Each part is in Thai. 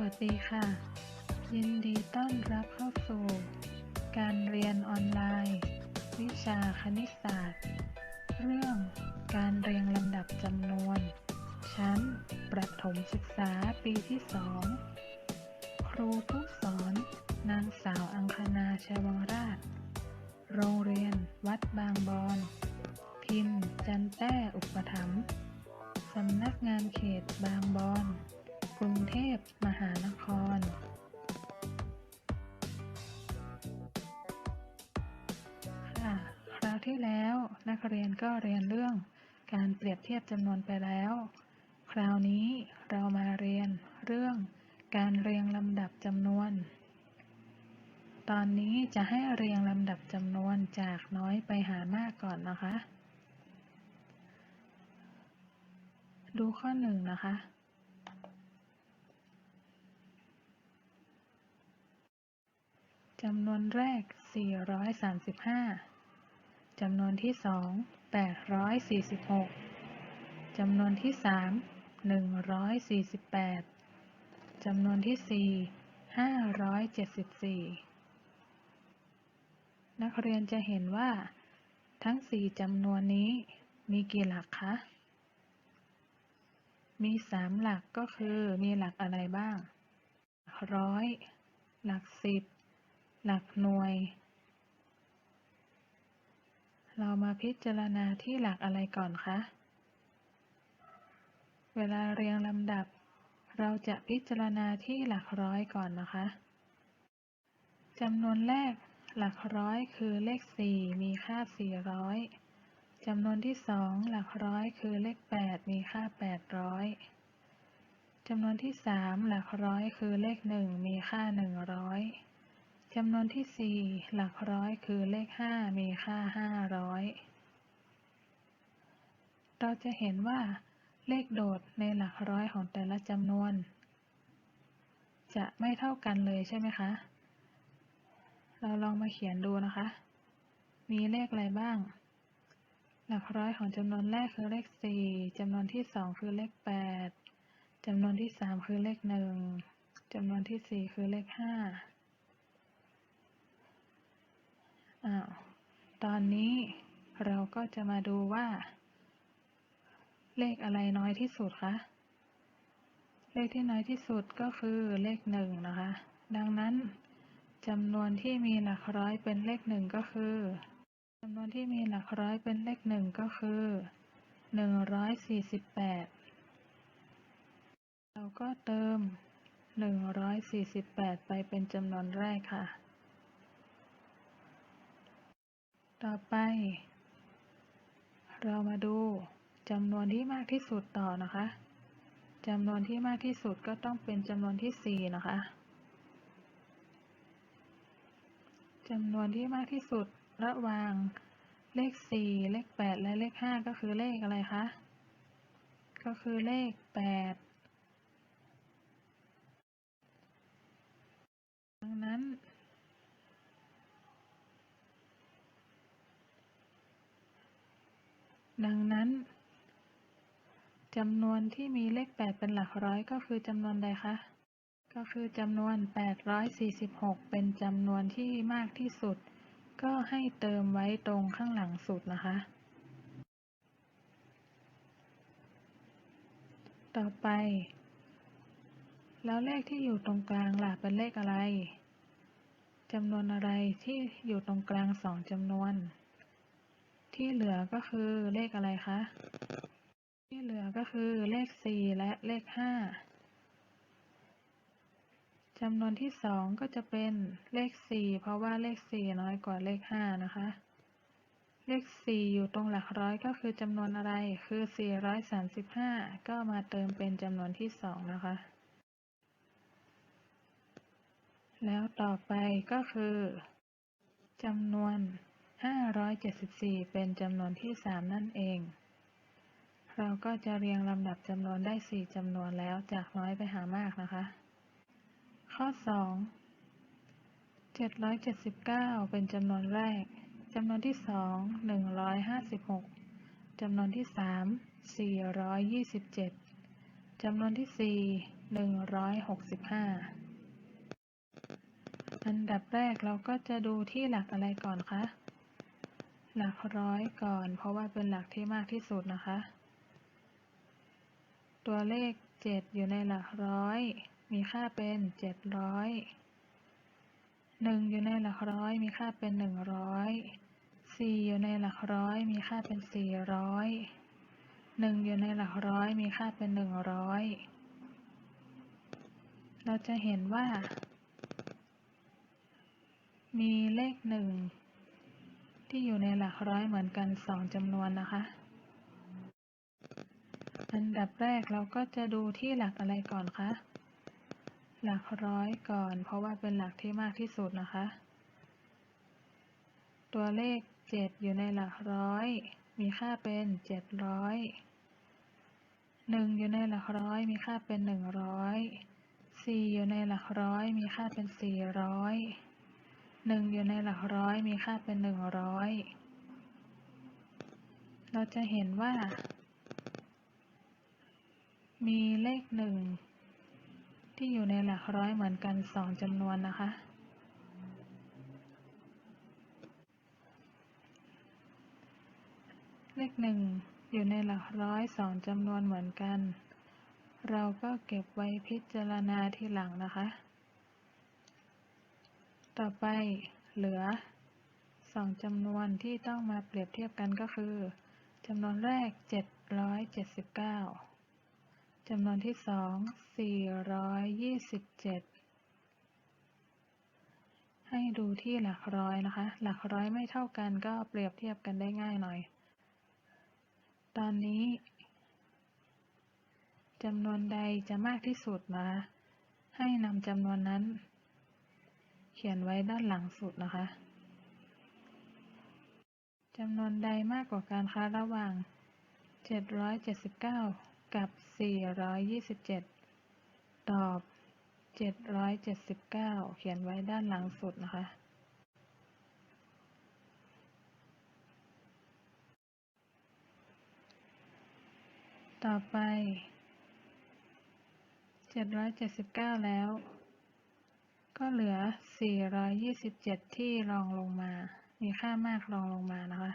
วัสดีค่ะ ยินดีต้อนรับเข้าสู่ การเรียนออนไลน์ วิชาคณิตศาสตร์ เรื่องการเรียงลำดับจำนวน ชั้น ประถมศึกษาปีที่สองครูผู้สอน นางสาวอังคณาชวังราช โรงเรียน วัดบางบอน พิมพ์ จันแต้อุปถัมภ์สำนักงานเขตบางบอน รุงเทพมหานคร ค่ะคราวที่แล้วนักเรียนก็เรียนเรื่องการเปรียบเทียบจำนวนไปแล้ว คราวนี้เรามาเรียนเรื่องการเรียงลำดับจำนวน ตอนนี้จะให้เรียงลำดับจำนวนจากน้อยไปหามากก่อนนะคะ ดูข้อหนึ่งนะคะ จำนวนแรก 435 จำนวนที่สอง 846 จำนวนที่สาม 148 จำนวนที่สี่ 574 นักเรียนจะเห็นว่า ทั้งสี่จำนวนนี้มีกี่หลักคะ มีสามหลักก็คือมีหลักอะไรบ้าง หลักร้อย หลักสิบ หลักหน่วย เรามาพิจารณาที่หลักอะไรก่อนคะ เวลาเรียงลำดับ เราจะพิจารณาที่หลักร้อยก่อนนะคะจำนวนแรกหลักร้อยคือเลขสี่มีค่าสี่ร้อยจำนวนที่สองหลักร้อยคือเลขแปดมีค่าแปดร้อยจำนวนที่สามหลักร้อยคือเลขหนึ่งมีค่าหนึ่งร้อย จำนวนที่ 4 หลักร้อยคือเลข 5 มีค่า 500 เราจะเห็นว่าเลขโดดในหลักร้อยของแต่ละจำนวน จะไม่เท่ากันเลยใช่ไหมคะ เราลองมาเขียนดูนะคะ มีเลขอะไรบ้าง หลักร้อยของจำนวนแรกคือเลข 4จำนวนที่ 2 คือเลข 8จำนวนที่ 3 คือเลข 1จำนวนที่ 4 คือเลข 5 อ้าวตอนนี้เราก็จะมาดูว่า เลขอะไรน้อยที่สุดคะ เลขที่น้อยที่สุดก็คือเลขหนึ่งนะคะ ดังนั้นจำนวนที่มีหลักร้อยเป็นเลขหนึ่งก็คือจำนวนที่มีหลักร้อยเป็นเลขหนึ่งก็คือหนึ่งร้อยสี่สิบแปดเราก็เติมหนึ่งร้อยสี่สิบแปดไปเป็นจำนวนแรกค่ะ ต่อไป เรามาดูจำนวนที่มากที่สุดต่อนะคะจำนวนที่มากที่สุดก็ต้องเป็นจำนวนที่สี่นะคะจำนวนที่มากที่สุดระหว่างเลขสี่เลขแปดและเลขห้าก็คือเลขอะไรคะ ก็คือเลขแปดดังนั้น ดังนั้นจำนวนที่มีเลขแปดเป็นหลักร้อยก็คือจำนวนใดคะ ก็คือจำนวน 846 เป็นจำนวนที่มากที่สุด ก็ให้เติมไว้ตรงข้างหลังสุดนะคะ ต่อไป แล้วเลขที่อยู่ตรงกลางล่ะเป็นเลขอะไร จำนวนอะไรที่อยู่ตรงกลางสองจำนวน ที่เหลือก็คือเลขอะไรคะ ที่เหลือก็คือเลขสี่และเลขห้าจำนวนที่สองก็จะเป็นเลขสี่เพราะว่าเลขสี่น้อยกว่าเลขห้านะคะ เลขสี่อยู่ตรงหลักร้อยก็คือจำนวนอะไร คือสี่ร้อยสามสิบห้าก็มาเติมเป็นจำนวนที่สองนะคะ แล้วต่อไปก็คือจำนวน ห้าร้อยเจ็ดสิบสี่เป็นจำนวนที่สามนั่นเอง เราก็จะเรียงลำดับจำนวนได้สี่จำนวนแล้วจากน้อยไปหามากนะคะ ข้อสองเจ็ดร้อยเจ็ดสิบเก้าเป็นจำนวนแรก จำนวนที่สองหนึ่งร้อยห้าสิบหกจำนวนที่สามสี่ร้อยยี่สิบเจ็ดจำนวนที่สี่165 อันดับแรกเราก็จะดูที่หลักอะไรก่อนคะ หลักร้อยก่อน เพราะว่าเป็นหลักที่มากที่สุดนะคะ ตัวเลข 7 อยู่ในหลักร้อย มีค่าเป็น 700 1 อยู่ในหลักร้อยมีค่าเป็น 100 4 อยู่ในหลักร้อยมีค่าเป็น 400 1 อยู่ในหลักร้อยมีค่าเป็น 100 เราจะเห็นว่า มีเลขหนึ่ง ที่อยู่ในหลักร้อยเหมือนกันสองจำนวนนะคะ อันดับแรกเราก็จะดูที่หลักอะไรก่อนคะ หลักร้อยก่อน เพราะว่าเป็นหลักที่มากที่สุดนะคะ ตัวเลข 7 อยู่ในหลักร้อย มีค่าเป็น 700 1 อยู่ในหลักร้อยมีค่าเป็น 100 4 อยู่ในหลักร้อยมีค่าเป็น 400 1อยู่ในหลักร้อยมีค่าเป็น100เราจะเห็นว่า มีเลขหนึ่งที่อยู่ในหลักร้อยเหมือนกันสองจำนวนนะคะ เลขหนึ่งอยู่ในหลักร้อยสองจำนวนเหมือนกัน เราก็เก็บไว้พิจารณาทีหลังนะคะ ต่อไปเหลือสองจำนวนที่ต้องมาเปรียบเทียบกันก็คือจำนวนแรก 779จำนวนที่สอง427 ให้ดูที่หลักร้อยนะคะ หลักร้อยไม่เท่ากันก็เปรียบเทียบกันได้ง่ายหน่อย ตอนนี้จำนวนใดจะมากที่สุดนะ ให้นำจำนวนนั้น ขียนไว้ด้านหลังสุดนะคะจำนวนใดมากกว่ากันคะระหว่าง 779 กับ 427 ตอบ 779 เขียนไว้ด้านหลังสุดนะคะ ต่อไป 779 แล้ว ก็เหลือ 427 ที่รองลงมา มีค่ามากรองลงมานะคะ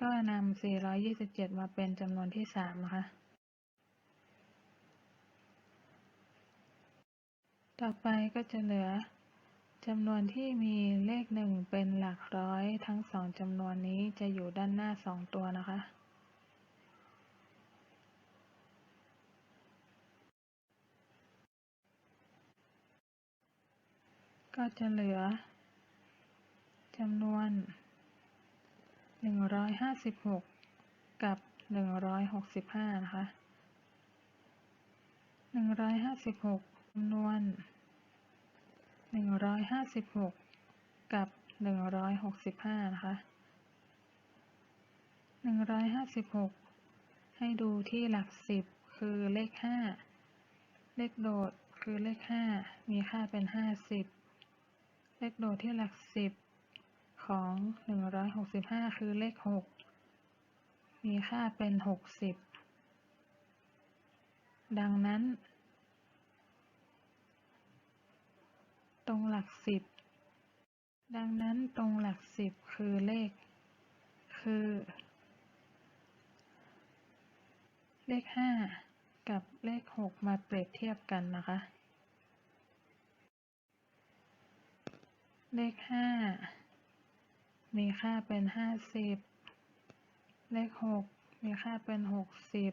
ก็นำ 427 มาเป็นจำนวนที่ 3 นะคะ ต่อไปก็จะเหลือจำนวนที่มีเลขหนึ่งเป็นหลักร้อยทั้งสองจำนวนนี้จะอยู่ด้านหน้าสองตัวนะคะ ก็จะเหลือจำนวน 156 กับ 165 นะคะ 156จำนวน 156 กับ 165 นะคะ 156 ให้ดูที่หลักสิบคือเลข 5 เลขโดดคือเลข 5 มีค่าเป็น 50 เลขโดดที่หลักสิบของ 165 คือเลข 6 มีค่าเป็น 60 ดังนั้น ตรงหลักสิบดังนั้นตรงหลักสิบคือเลข คือ เลข 5 กับเลข 6 มาเปรียบเทียบกันนะคะ เลข5มีค่าเป็น50เลข6มีค่าเป็น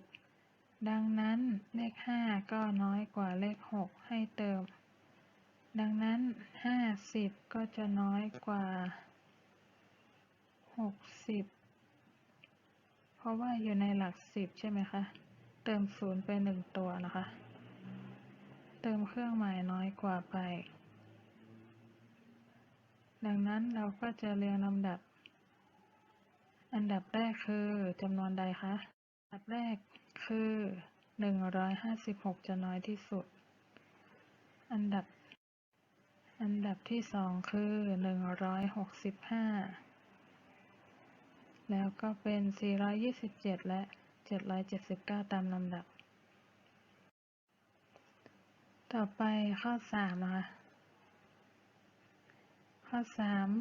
60ดังนั้นเลข5ก็น้อยกว่าเลข6ให้เติม ดังนั้น50ก็จะน้อยกว่า60เพราะว่าอยู่ในหลัก10ใช่ไหมคะ เติม0ไป1ตัวนะคะ เติมเครื่องหมายน้อยกว่าไป ดังนั้นเราก็จะเรียงลำดับ อันดับแรกคือจำนวนใดคะ อันดับแรกคือ 156 จะน้อยที่สุด อันดับ อันดับที่สองคือ 165 แล้วก็เป็น 427 และ 779 ตามลำดับ ต่อไปข้อสามนะคะ ข้อสาม